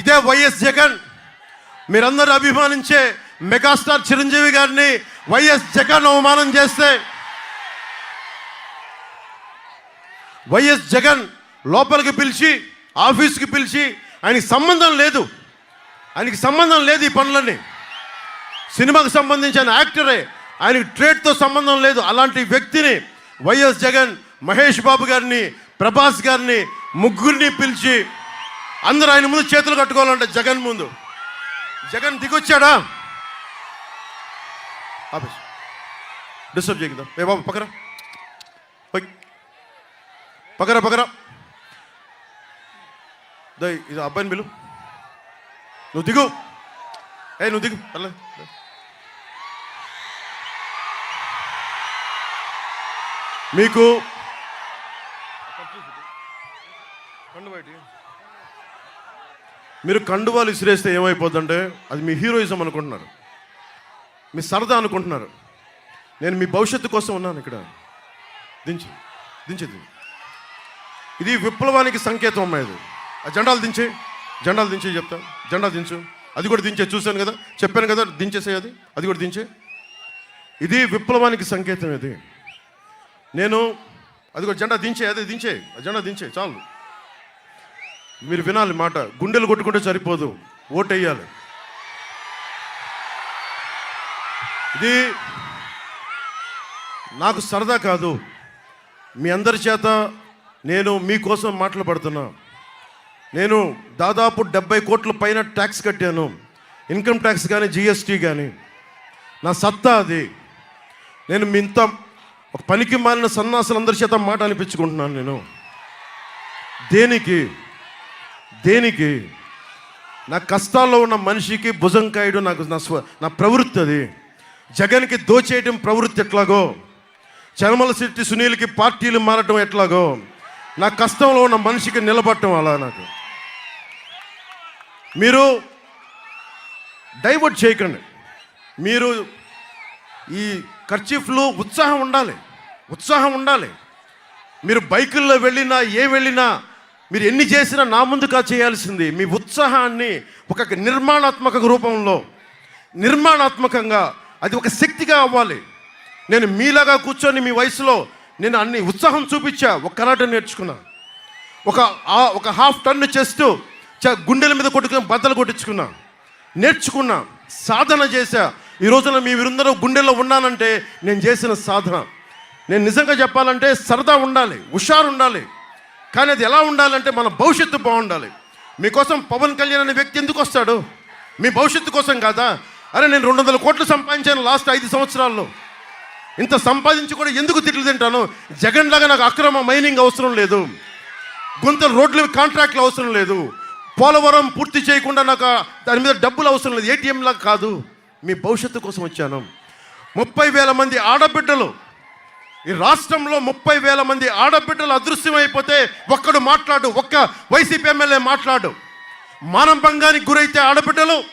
ఇదే వైఎస్ జగన్. మీరందరూ అభిమానించే మెగాస్టార్ చిరంజీవి గారిని వైఎస్ జగన్ అవమానం చేస్తే వైఎస్ జగన్ లోపలికి పిలిచి ఆఫీస్కి పిలిచి ఆయనకి సంబంధం లేదు. ఆయనకి సంబంధం లేదు ఈ పనులన్నీ. సినిమాకు సంబంధించిన యాక్టరే ఆయనకి ట్రేడ్తో సంబంధం లేదు. అలాంటి వ్యక్తిని వైఎస్ జగన్ మహేష్ బాబు గారిని ప్రభాస్ గారిని ముగ్గురిని పిలిచి అందరూ ఆయన ముందు చేతులు కట్టుకోవాలంటే జగన్ ముందు. జగన్ దిగొచ్చాడా? ఆఫీస్ డిస్టర్బ్ చేయగదా ఏ బాబు పక్కరా పక్కరా పక్కరా దో ఇది అబ్బాయిని పిలు. నువ్వు దిగు. ఏ నువ్వు దిగు. పర్లే. మీకు మీరు కండువాలు విసిరేస్తే ఏమైపోద్దంటే అది మీ హీరోయిజం అనుకుంటున్నారు. మీ సరదా అనుకుంటున్నారు. నేను మీ భవిష్యత్తు కోసం ఉన్నాను ఇక్కడ. దించి దించేది ఇది విప్లవానికి సంకేతం అమ్మాయి ఆ జెండాలు దించే జెండాలు దించే చెప్తా. జెండా దించు. అది కూడా దించే చూశాను కదా చెప్పాను కదా దించేసే అది. అది కూడా దించే. ఇది విప్లవానికి సంకేతం ఇది. నేను అది కూడా జెండా దించే అదే దించే ఆ జెండా దించే చాలు. మీరు వినాలి మాట. గుండెలు కొట్టుకుంటే సరిపోదు. ఓటేయాలి. ఇది నాకు సరదా కాదు. మీ అందరి చేత నేను మీకోసం మాటలు పడుతున్నా. నేను దాదాపు డెబ్బై కోట్ల పైన ట్యాక్స్ కట్టాను. ఇన్కమ్ ట్యాక్స్ కానీ జిఎస్టీ కానీ నా సత్తా అది. నేను మీ ఇంత ఒక పనికి మాలిన సన్నాసులందరి చేత మాట అనిపించుకుంటున్నాను నేను. దేనికి? దేనికి? నా కష్టాల్లో ఉన్న మనిషికి భుజం కాయడం నాకు నా స్వ నా ప్రవృత్తి అది. జగన్కి దోచేయడం ప్రవృత్తి ఎట్లాగో? చనమల శెట్టి సునీల్కి పార్టీలు మారటం ఎట్లాగో? నా కష్టంలో ఉన్న మనిషికి నిలబడటం అలా నాకు. మీరు డైవర్ట్ చేయకండి. మీరు ఈ ఖర్చీఫ్లో ఉత్సాహం ఉండాలి. ఉత్సాహం ఉండాలి. మీరు బైకుల్లో వెళ్ళినా ఏ వెళ్ళినా మీరు ఎన్ని చేసినా నా ముందుగా చేయాల్సింది మీ ఉత్సాహాన్ని ఒక నిర్మాణాత్మక రూపంలో నిర్మాణాత్మకంగా అది ఒక శక్తిగా అవ్వాలి. నేను మీలాగా కూర్చొని మీ వయసులో నేను అన్ని ఉత్సాహం చూపించా ఒక కరాటే నేర్చుకున్నా. ఒక ఒక హాఫ్ టన్ చేస్తూ చ- గుండెల మీద కొట్టుకుని బద్దలు కొట్టించుకున్నా. నేర్చుకున్నా సాధన చేశా. ఈ రోజున మీ వీరందరూ గుండెల్లో ఉన్నానంటే నేను చేసిన సాధన. నేను నిజంగా చెప్పాలంటే సరదా ఉండాలి హుషారు ఉండాలి కానీ అది ఎలా ఉండాలంటే మన భవిష్యత్తు బాగుండాలి. మీకోసం పవన్ కళ్యాణ్ అనే వ్యక్తి ఎందుకు వస్తాడు? మీ భవిష్యత్తు కోసం కాదా? అరే నేను రెండు వందల కోట్లు సంపాదించాను లాస్ట్ ఐదు సంవత్సరాల్లో. ఇంత సంపాదించి కూడా ఎందుకు తిట్లు తింటాను? జగన్ లాగా నాకు అక్రమ మైనింగ్ అవసరం లేదు. గుంతల రోడ్లు కాంట్రాక్ట్లు అవసరం లేదు. పోలవరం పూర్తి చేయకుండా నాకు దాని మీద డబ్బులు అవసరం లేదు. ఏటీఎంలా కాదు. మీ భవిష్యత్తు కోసం వచ్చాను. ముప్పై వేల మంది ఆడబిడ్డలు ఈ రాష్ట్రంలో ముప్పై వేల మంది ఆడబిడ్డలు అదృశ్యమైపోతే ఒక్కడు మాట్లాడు ఒక్క వైసీపీ ఎమ్మెల్యే మాట్లాడు. మానభంగానికి గురైతే ఆడబిడ్డలు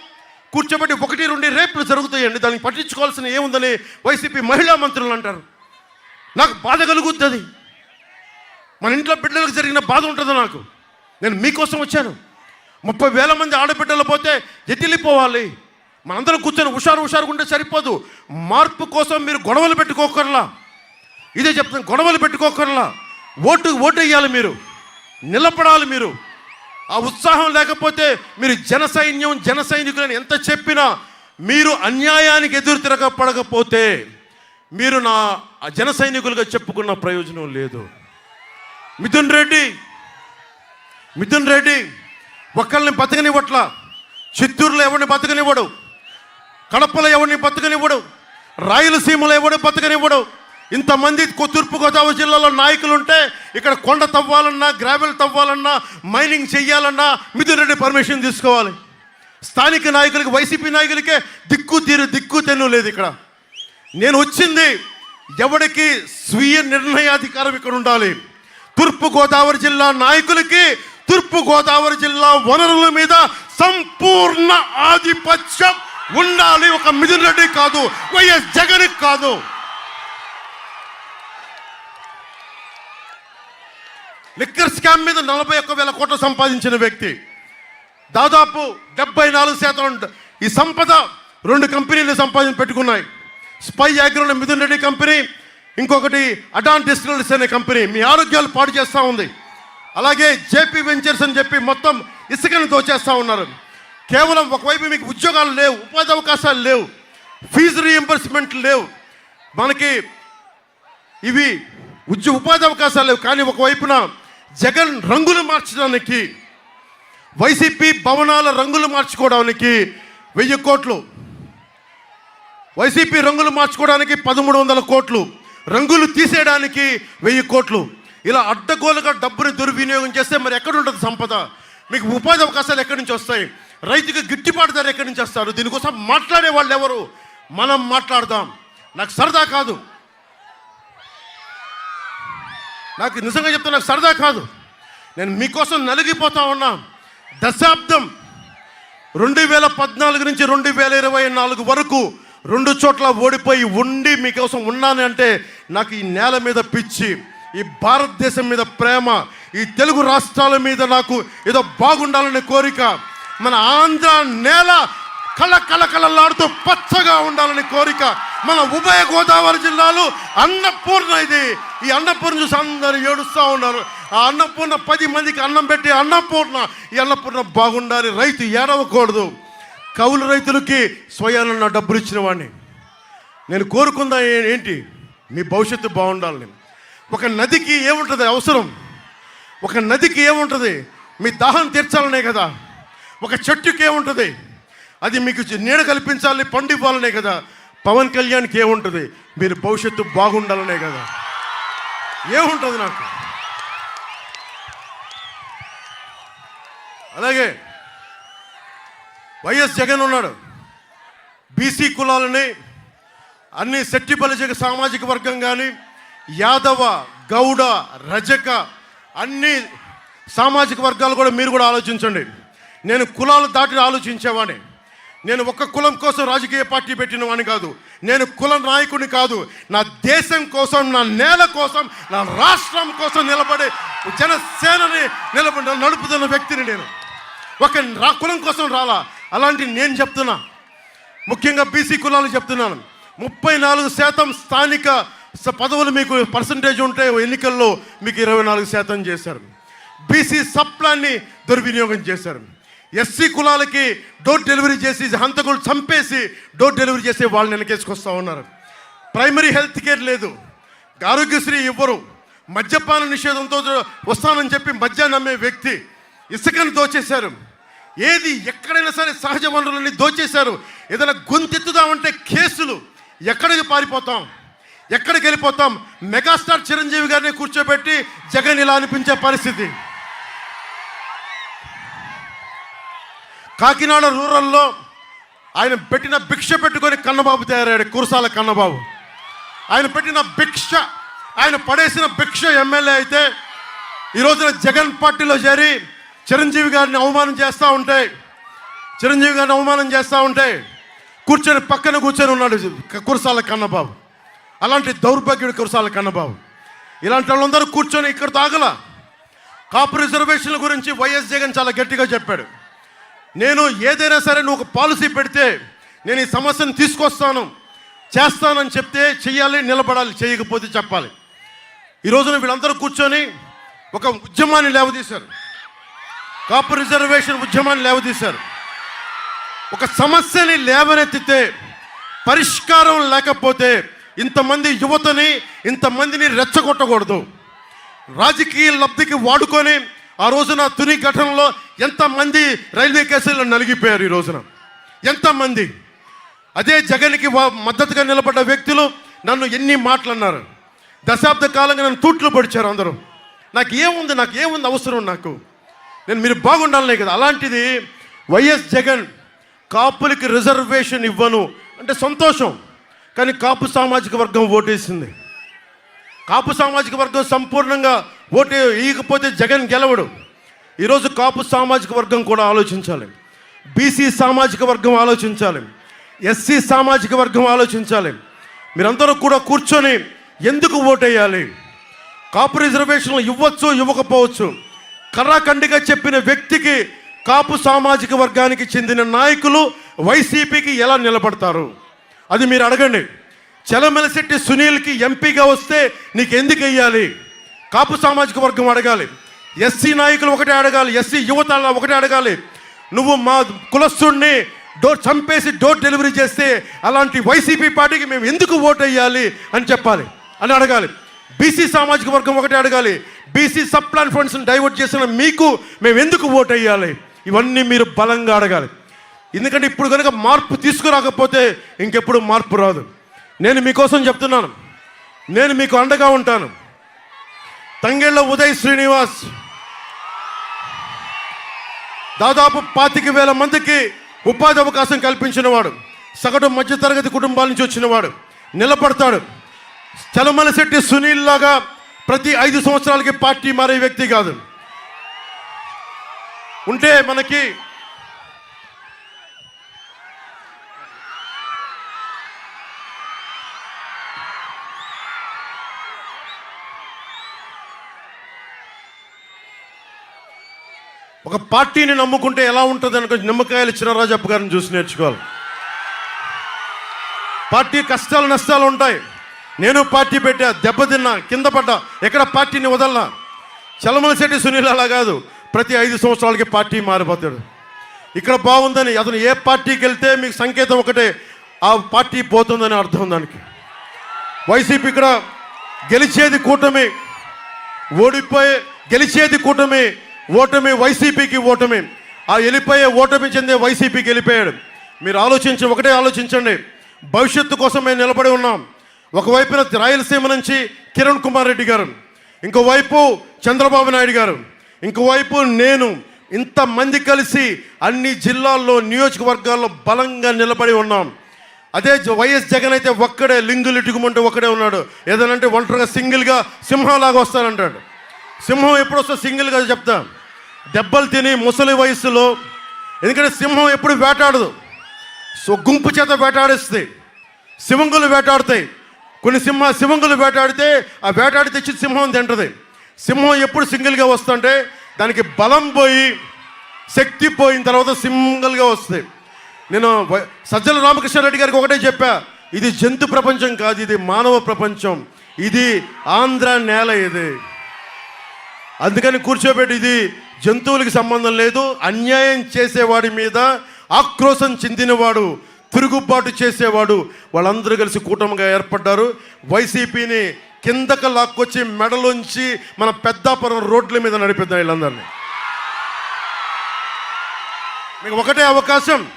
కూర్చోబెట్టి ఒకటి రెండు రేపులు జరుగుతాయండి. దానికి పట్టించుకోవాల్సిన ఏముందని వైసీపీ మహిళా మంత్రులు అంటారు. నాకు బాధ కలుగుతుంది. మన ఇంట్లో బిడ్డలకు జరిగిన బాధ ఉంటుంది నాకు. నేను మీకోసం వచ్చాను. ముప్పై వేల మంది ఆడబిడ్డలు పోతే ఎత్తిలిపోవాలి మనందరం కూర్చొని హుషారు హుషారుగా ఉంటే సరిపోదు. మార్పు కోసం మీరు గొడవలు పెట్టుకోకర్లా. ఇదే చెప్తాను గొడవలు పెట్టుకోకుండా ఓటు ఓటు వేయాలి మీరు. నిలబడాలి మీరు. ఆ ఉత్సాహం లేకపోతే మీరు జన సైన్యం జన సైనికులని ఎంత చెప్పినా మీరు అన్యాయానికి ఎదురు తిరగపడకపోతే మీరు నా జన సైనికులుగా చెప్పుకున్న ప్రయోజనం లేదు. మిథున్ రెడ్డి మిథున్ రెడ్డి ఒకళ్ళని బతకనివ్వట్లా. చిత్తూరులో ఎవరిని బతకనివ్వడు? కడపలో ఎవరిని బతకనివ్వడు? రాయలసీమలో ఎవడు బతకనివ్వడు? ఇంతమంది తూర్పుగోదావరి జిల్లాలో నాయకులు ఉంటే ఇక్కడ కొండ తవ్వాలన్నా గ్రావెల్ తవ్వాలన్నా మైనింగ్ చెయ్యాలన్నా మిథున్ రెడ్డి పర్మిషన్ తీసుకోవాలి. స్థానిక నాయకులకి వైసీపీ నాయకులకే దిక్కు తీరు దిక్కు తెన్ను లేదు ఇక్కడ. నేను వచ్చింది ఎవడికి స్వీయ నిర్ణయాధికారం ఇక్కడ ఉండాలి? తూర్పుగోదావరి జిల్లా నాయకులకి తూర్పుగోదావరి జిల్లా వనరుల మీద సంపూర్ణ ఆధిపత్యం ఉండాలి. ఒక మిథున్ రెడ్డి కాదు వైఎస్ జగన్ కాదు. లిక్కర్ స్కామ్ మీద నలభై ఒక్క వేల కోట్లు సంపాదించిన వ్యక్తి. దాదాపు డెబ్బై నాలుగు శాతం ఈ సంపద రెండు కంపెనీలు సంపాదించి పెట్టుకున్నాయి. స్పై అగ్రోల మిథున్ రెడ్డి కంపెనీ ఇంకొకటి అడాన్ డిస్టిలరీస్ అనే కంపెనీ. మీ ఆరోగ్యాలు పాడు చేస్తూ ఉంది. అలాగే జేపీ వెంచర్స్ అని చెప్పి మొత్తం ఇసుకను దోచేస్తూ ఉన్నారు. కేవలం ఒకవైపు మీకు ఉద్యోగాలు లేవు ఉపాధి అవకాశాలు లేవు ఫీజు రీఎంబర్స్మెంట్ లేవు. మనకి ఇవి ఉద్యోగ ఉపాధి అవకాశాలు లేవు. కానీ ఒకవైపున జగన్ రంగులు మార్చడానికి వైసీపీ భవనాల రంగులు మార్చుకోవడానికి వెయ్యి కోట్లు వైసీపీ రంగులు మార్చుకోవడానికి పదమూడు వందల కోట్లు రంగులు తీసేయడానికి వెయ్యి కోట్లు. ఇలా అడ్డగోలుగా డబ్బుని దుర్వినియోగం చేస్తే మరి ఎక్కడుంటుంది సంపద? మీకు ఉపాధి అవకాశాలు ఎక్కడి నుంచి వస్తాయి? రైతుకి గిట్టుబాటు ధర ఎక్కడి నుంచి వస్తారు? దీనికోసం మాట్లాడే వాళ్ళు ఎవరు? మనం మాట్లాడదాం. నాకు సరదా కాదు. నాకు నిజంగా చెప్తే నాకు సరదా కాదు. నేను మీకోసం నలిగిపోతా ఉన్నా. దశాబ్దం రెండు వేల పద్నాలుగు నుంచి రెండు వేల ఇరవై నాలుగు వరకు రెండు చోట్ల ఓడిపోయి ఉండి మీకోసం ఉన్నాను అంటే నాకు ఈ నేల మీద పిచ్చి ఈ భారతదేశం మీద ప్రేమ ఈ తెలుగు రాష్ట్రాల మీద నాకు ఏదో బాగుండాలనే కోరిక మన ఆంధ్ర నేల కళ కళ కళలాడుతూ పచ్చగా ఉండాలని కోరిక మన ఉభయ గోదావరి జిల్లాలో అన్నపూర్ణ ఇది. ఈ అన్నపూర్ణ చూసి అందరు ఏడుస్తూ ఉన్నారు. ఆ అన్నపూర్ణ పది మందికి అన్నం పెట్టి అన్నపూర్ణ ఈ అన్నపూర్ణ బాగుండాలి. రైతు ఏడవకూడదు. కౌలు రైతులకి స్వయాన డబ్బులు ఇచ్చిన వాడిని. నేను కోరుకుందా ఏంటి? మీ భవిష్యత్తు బాగుండాలని ఒక నదికి ఏముంటుంది? అవసరం. ఒక నదికి ఏముంటుంది? మీ దాహం తీర్చాలనే కదా. ఒక చెట్టుకి ఏముంటుంది? అది మీకు నీడ కల్పించాలి పండు ఇవ్వాలనే కదా. పవన్ కళ్యాణ్కి ఏముంటుంది? మీరు భవిష్యత్తు బాగుండాలనే కదా. ఏముంటుంది నాకు? అలాగే వైఎస్ జగన్ ఉన్నాడు. బీసీ కులాలని అన్ని శక్తి బలిజగ సామాజిక వర్గం కానీ యాదవ గౌడ రజక అన్ని సామాజిక వర్గాలు కూడా మీరు కూడా ఆలోచించండి. నేను కులాలు దాటి ఆలోచించేవాడిని. నేను ఒక కులం కోసం రాజకీయ పార్టీ పెట్టిన వాడిని కాదు. నేను కుల నాయకుడిని కాదు. నా దేశం కోసం నా నేల కోసం నా రాష్ట్రం కోసం నిలబడే జనసేనని నిలబడి నడుపుతున్న వ్యక్తిని నేను. ఒక రా కులం కోసం రాలా. అలాంటి నేను చెప్తున్నా. ముఖ్యంగా బీసీ కులాలు చెప్తున్నాను. ముప్పై నాలుగు శాతం స్థానిక పదవులు మీకు పర్సంటేజ్ ఉంటే ఎన్నికల్లో మీకు ఇరవై నాలుగు శాతం చేశారు. బీసీ సప్లాన్ని దుర్వినియోగం చేశారు. ఎస్సీ కులాలకి డోర్ డెలివరీ చేసి హంతకులు చంపేసి డోర్ డెలివరీ చేసి వాళ్ళని వెనకేసుకొస్తూ ఉన్నారు. ప్రైమరీ హెల్త్ కేర్ లేదు. ఆరోగ్యశ్రీ ఇవ్వరు. మద్యపాన నిషేధంతో వస్తానని చెప్పి మద్యాన్ని అమ్మే వ్యక్తి ఇసుకను దోచేశారు. ఏది ఎక్కడైనా సరే సహజ వనరులని దోచేశారు. ఏదైనా గొంతెత్తుదామంటే కేసులు. ఎక్కడికి పారిపోతాం? ఎక్కడికి వెళ్ళిపోతాం? మెగాస్టార్ చిరంజీవి గారిని కూర్చోబెట్టి జగన్ ఇలా అనిపించే పరిస్థితి. కాకినాడ రూరల్లో ఆయన పెట్టిన భిక్ష పెట్టుకొని కన్నబాబు తయారయ్యాడు కురసాల కన్నబాబు. ఆయన పెట్టిన భిక్ష ఆయన పడేసిన భిక్ష ఎమ్మెల్యే అయితే ఈ రోజున జగన్ పార్టీలో చేరి చిరంజీవి గారిని అవమానం చేస్తూ ఉంటే చిరంజీవి గారిని అవమానం చేస్తూ ఉంటే కూర్చొని పక్కన కూర్చొని ఉన్నాడు కురసాల కన్నబాబు. అలాంటి దౌర్భాగ్యుడు కురసాల కన్నబాబు. ఇలాంటి వాళ్ళందరూ కూర్చొని ఇక్కడ తాగల. కాపు రిజర్వేషన్ల గురించి వైఎస్ జగన్ చాలా గట్టిగా చెప్పాడు. నేను ఏదైనా సరే నువ్వు ఒక పాలసీ పెడితే నేను ఈ సమస్యను తీసుకొస్తాను చేస్తానని చెప్తే చెయ్యాలి నిలబడాలి చేయకపోతే చెప్పాలి. ఈ రోజున వీళ్ళందరూ కూర్చొని ఒక ఉద్యమాన్ని లేవదీశారు. కాపు రిజర్వేషన్ ఉద్యమాన్ని లేవదీశారు. ఒక సమస్యని లేవనెత్తితే పరిష్కారం లేకపోతే ఇంతమంది యువతని ఇంతమందిని రెచ్చగొట్టకూడదు. రాజకీయ లబ్ధికి వాడుకొని ఆ రోజున తుని ఘటనలో ఎంతమంది రైల్వే కేసుల్లో నలిగిపోయారు ఈ రోజున? ఎంతమంది? అదే జగన్కి మద్దతుగా నిలబడ్డ వ్యక్తులు నన్ను ఎన్ని మాటలు అన్నారు దశాబ్ద కాలంగా నన్ను తూట్లు పడిచారు అందరూ. నాకు ఏముంది నాకు ఏముంది అవసరం నాకు? నేను మీరు బాగుండాలనే కదా. అలాంటిది వైఎస్ జగన్ కాపులకి రిజర్వేషన్ ఇవ్వను. అంటే సంతోషం. కానీ కాపు సామాజిక వర్గం ఓటేసింది. కాపు సామాజిక వర్గం సంపూర్ణంగా ఓటు వేయకపోతే జగన్ గెలవడు. ఈరోజు కాపు సామాజిక వర్గం కూడా ఆలోచించాలి. బీసీ సామాజిక వర్గం ఆలోచించాలి. ఎస్సీ సామాజిక వర్గం ఆలోచించాలి. మీరందరూ కూడా కూర్చొని ఎందుకు ఓటేయాలి? కాపు రిజర్వేషన్లు ఇవ్వచ్చు ఇవ్వకపోవచ్చు. కర్రాఖండిగా చెప్పిన వ్యక్తికి కాపు సామాజిక వర్గానికి చెందిన నాయకులు వైసీపీకి ఎలా నిలబడతారు? అది మీరు అడగండి. చలమలశెట్టి సునీల్కి ఎంపీగా వస్తే నీకు ఎందుకు వెయ్యాలి? కాపు సామాజిక వర్గం అడగాలి. ఎస్సీ నాయకులు ఒకటే అడగాలి ఎస్సీ యువత ఒకటే అడగాలి. నువ్వు మా కులస్తుడిని డోర్ చంపేసి డోర్ డెలివరీ చేస్తే అలాంటి వైసీపీ పార్టీకి మేము ఎందుకు ఓటు వేయాలి అని చెప్పాలి అని అడగాలి. బీసీ సామాజిక వర్గం ఒకటే అడగాలి. బీసీ సబ్ ప్లాన్ ఫండ్స్ని డైవర్ట్ చేసిన మీకు మేము ఎందుకు ఓటు వేయాలి? ఇవన్నీ మీరు బలంగా అడగాలి. ఎందుకంటే ఇప్పుడు కనుక మార్పు తీసుకురాకపోతే ఇంకెప్పుడు మార్పు రాదు. నేను మీకోసం చెప్తున్నాను. నేను మీకు అండగా ఉంటాను. తంగేళ్ళ ఉదయ్ శ్రీనివాస్ దాదాపు పాతిక వేల మందికి ఉపాధి అవకాశం కల్పించినవాడు సగటు మధ్యతరగతి కుటుంబాల నుంచి వచ్చినవాడు నిలబడతాడు. చలమలశెట్టి సునీల్ లాగా ప్రతి ఐదు సంవత్సరాలకి పార్టీ మారే వ్యక్తి కాదు. ఉంటే మనకి ఒక పార్టీని నమ్ముకుంటే ఎలా ఉంటుంది అనుకో నిమ్మకాయలు చినరాజప్ప గారిని చూసి నేర్చుకోవాలి. పార్టీ కష్టాలు నష్టాలు ఉంటాయి. నేను పార్టీ పెట్టా దెబ్బతిన్నా కింద పడ్డా ఎక్కడ పార్టీని వదలనా? చలమలశెట్టి సునీల్ అలా కాదు. ప్రతి ఐదు సంవత్సరాలకి పార్టీ మారిపోతాడు. ఇక్కడ బాగుందని అతను ఏ పార్టీకి వెళ్తే మీకు సంకేతం ఒకటే ఆ పార్టీ పోతుందని అర్థం దానికి. వైసీపీ ఇక్కడ గెలిచేది కూటమి ఓడిపోయే గెలిచేది కూటమి ఓటమి వైసీపీకి ఓటమి. ఆ వెళ్ళిపోయే ఓటమి చెందే వైసీపీకి వెళ్ళిపోయాడు మీరు ఆలోచించి ఒకటే ఆలోచించండి. భవిష్యత్తు కోసం మేము నిలబడి ఉన్నాం. ఒకవైపున రాయలసీమ నుంచి కిరణ్ కుమార్ రెడ్డి గారు ఇంకోవైపు చంద్రబాబు నాయుడు గారు ఇంకోవైపు నేను ఇంతమంది కలిసి అన్ని జిల్లాల్లో నియోజకవర్గాల్లో బలంగా నిలబడి ఉన్నాం. అదే జ- వైఎస్ జగన్ అయితే ఒక్కడే లింగులు ఇటుకుమంటే ఒక్కడే ఉన్నాడు. ఏదనంటే ఒంటరిగా సింగిల్గా సింహంలాగా వస్తానంటాడు సింహం ఎప్పుడు వస్తా సింగిల్గా చెప్తా. దెబ్బలు తిని ముసలి వయసులో ఎందుకంటే సింహం ఎప్పుడు వేటాడదు. సో గుంపు చేత వేటాడిస్తాయి సింహంగులు వేటాడుతాయి. కొన్ని సింహ సింహంగులు వేటాడితే ఆ వేటాడి తెచ్చి సింహం తింటది. సింహం ఎప్పుడు సింగిల్గా వస్తుంటే దానికి బలం పోయి శక్తి పోయిన తర్వాత సింగిల్గా వస్తుంది. నేను సజ్జల రామకృష్ణారెడ్డి గారికి ఒకటే చెప్పా ఇది జంతు ప్రపంచం కాదు ఇది మానవ ప్రపంచం. ఇది ఆంధ్ర నేల ఇది. అందుకని కూర్చోబెట్టి ఇది జంతువులకి సంబంధం లేదు. అన్యాయం చేసేవాడి మీద ఆక్రోశం చెందినవాడు తిరుగుబాటు చేసేవాడు వాళ్ళందరూ కలిసి కూటమిగా ఏర్పడ్డారు. వైసీపీని కిందకు లాక్కొచ్చి మెడలోంచి మన పెద్దాపురం రోడ్ల మీద నడిపిద్దాం వీళ్ళందరినీ. మీకు ఒకటే అవకాశం.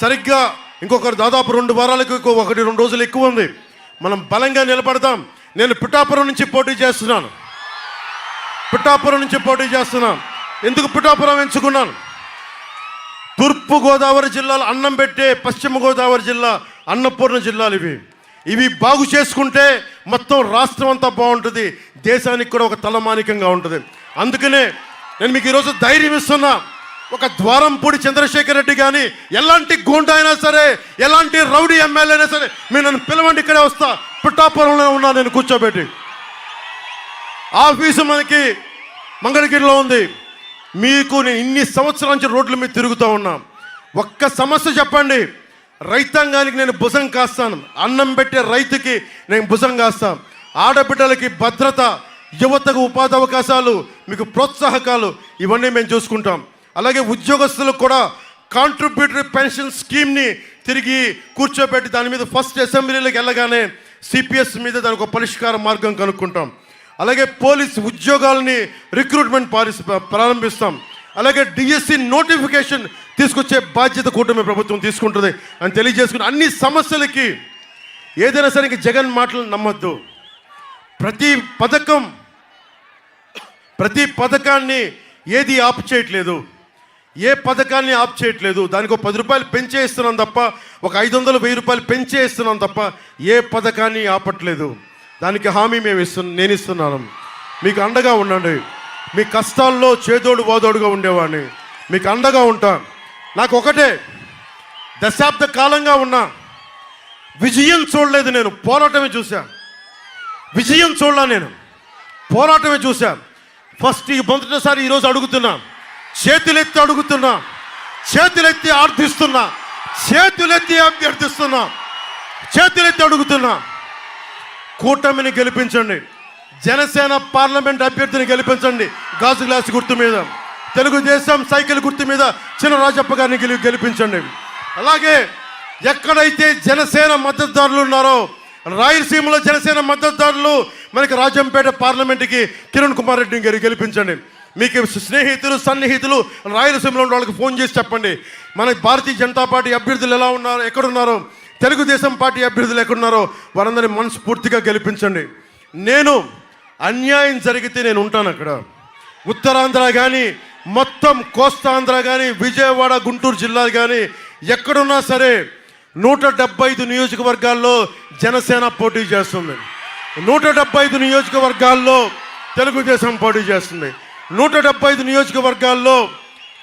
సరిగ్గా ఇంకొకరు దాదాపు రెండు వారాలకు ఇంకో ఒకటి రెండు రోజులు ఎక్కువ ఉంది. మనం బలంగా నిలబడదాం. నేను పిఠాపురం నుంచి పోటీ చేస్తున్నాను. పిఠాపురం నుంచి పోటీ చేస్తున్నాను. ఎందుకు పిఠాపురం ఎంచుకున్నాను? తూర్పు గోదావరి జిల్లాలో అన్నం పెట్టే పశ్చిమ గోదావరి జిల్లా అన్నపూర్ణ జిల్లాలు ఇవి. ఇవి బాగు చేసుకుంటే మొత్తం రాష్ట్రం అంతా బాగుంటుంది. దేశానికి కూడా ఒక తలమానికంగా ఉంటుంది. అందుకనే నేను మీకు ఈరోజు ధైర్యం ఇస్తున్నా. ఒక ద్వారంపూడి చంద్రశేఖర్ రెడ్డి కానీ ఎలాంటి గూండా అయినా సరే ఎలాంటి రౌడీ ఎమ్మెల్యే అయినా సరే మీరు నన్ను పిలవండి ఇక్కడే వస్తా. పుట్టాపురంలో ఉన్నా నేను కూర్చోబెట్టి. ఆఫీసు మనకి మంగళగిరిలో ఉంది. మీకు నేను ఇన్ని సంవత్సరాల నుంచి రోడ్ల మీద తిరుగుతూ ఉన్నాం. ఒక్క సమస్య చెప్పండి. రైతాంగానికి నేను భుజం కాస్తాను. అన్నం పెట్టే రైతుకి నేను భుజం కాస్తాను ఆడబిడ్డలకి భద్రత యువతకు ఉపాధి అవకాశాలు మీకు ప్రోత్సాహకాలు ఇవన్నీ మేము చూసుకుంటాం. అలాగే ఉద్యోగస్తులకు కూడా కాంట్రిబ్యూటరీ పెన్షన్ స్కీమ్ని తిరిగి కూర్చోబెట్టి దాని మీద ఫస్ట్ అసెంబ్లీలోకి వెళ్ళగానే సిపిఎస్ మీద దానికి ఒక పరిష్కార మార్గం కనుక్కుంటాం. అలాగే పోలీస్ ఉద్యోగాలని రిక్రూట్మెంట్ పారిస్ ప్రారంభిస్తాం. అలాగే డిఎస్సి నోటిఫికేషన్ తీసుకొచ్చే బాధ్యత కూటమి ప్రభుత్వం తీసుకుంటుంది అని తెలియజేసుకుని అన్ని సమస్యలకి ఏదైనా సరే జగన్ మాటలు నమ్మొద్దు. ప్రతి పథకం ప్రతి పథకాన్ని ఏది ఆప్ చేయట్లేదు ఏ పథకాన్ని ఆప్ చేయట్లేదు దానికి ఒక పది రూపాయలు పెంచే ఇస్తున్నాం తప్ప ఒక ఐదు వందలు వెయ్యి రూపాయలు పెంచే ఇస్తున్నాం తప్ప ఏ పథకాన్ని ఆపట్లేదు. దానికి హామీ మేము ఇస్తు నేను ఇస్తున్నాను. మీకు అండగా ఉండండి. మీ కష్టాల్లో చేదోడు వాదోడుగా ఉండేవాడిని. మీకు అండగా ఉంటా. నాకు ఒకటే దశాబ్ద కాలంగా ఉన్నా విజయం చూడలేదు నేను. పోరాటమే చూశా. విజయం చూడలా నేను. పోరాటమే చూశా. ఫస్ట్ ఈ మొదటిసారి ఈరోజు అడుగుతున్నా. చేతులెత్తి అడుగుతున్నా. చేతులెత్తి ఆర్థిస్తున్నా. చేతులెత్తి అభ్యర్థిస్తున్నా. చేతులెత్తి అడుగుతున్నా. కూటమిని గెలిపించండి. జనసేన పార్లమెంట్ అభ్యర్థిని గెలిపించండి. గాజు గ్లాస్ గుర్తు మీద తెలుగుదేశం సైకిల్ గుర్తు మీద చిన్న రాజప్ప గారిని గెలి గెలిపించండి. అలాగే ఎక్కడైతే జనసేన మద్దతుదారులు ఉన్నారో రాయలసీమలో జనసేన మద్దతుదారులు మనకి రాజంపేట పార్లమెంట్కి కిరణ్ కుమార్ రెడ్డిని గారి గెలిపించండి. మీకు స్నేహితులు సన్నిహితులు రాయలసీమలో ఉన్న వాళ్ళకి ఫోన్ చేసి చెప్పండి. మన భారతీయ జనతా పార్టీ అభ్యర్థులు ఎలా ఉన్నారు ఎక్కడున్నారో? తెలుగుదేశం పార్టీ అభ్యర్థులు ఎక్కడున్నారో వారందరినీ మనస్ఫూర్తిగా గెలిపించండి. నేను అన్యాయం జరిగితే నేను ఉంటాను అక్కడ. ఉత్తరాంధ్ర కానీ మొత్తం కోస్తాంధ్ర కానీ విజయవాడ గుంటూరు జిల్లాలు కానీ ఎక్కడున్నా సరే నూట డెబ్బై ఐదు నియోజకవర్గాల్లో జనసేన పోటీ చేస్తుంది. నూట డెబ్బై ఐదు నియోజకవర్గాల్లో తెలుగుదేశం పోటీ చేస్తుంది. నూట డెబ్బై ఐదు నియోజకవర్గాల్లో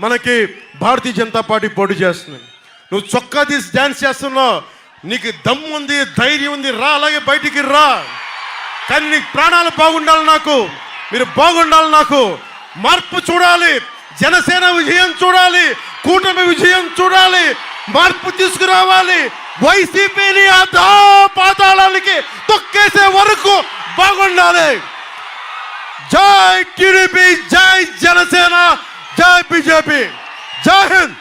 మనకి భారతీయ జనతా పార్టీ పోటీ చేస్తుంది. నువ్వు చొక్కా తీసి డ్యాన్స్ చేస్తున్నావు నీకు దమ్ము ఉంది ధైర్యం ఉంది రా అలాగే బయటికి రా. కానీ నీకు ప్రాణాలు బాగుండాలి నాకు. మీరు బాగుండాలి నాకు. మార్పు చూడాలి. జనసేన విజయం చూడాలి. కూటమి విజయం చూడాలి. మార్పు తీసుకురావాలి. వైసీపీని అధో పాతాళానికి తొక్కేసే వరకు బాగుండాలి. జై టీడీపీ జై జనసేన జై బీజేపీ. జై హింద్.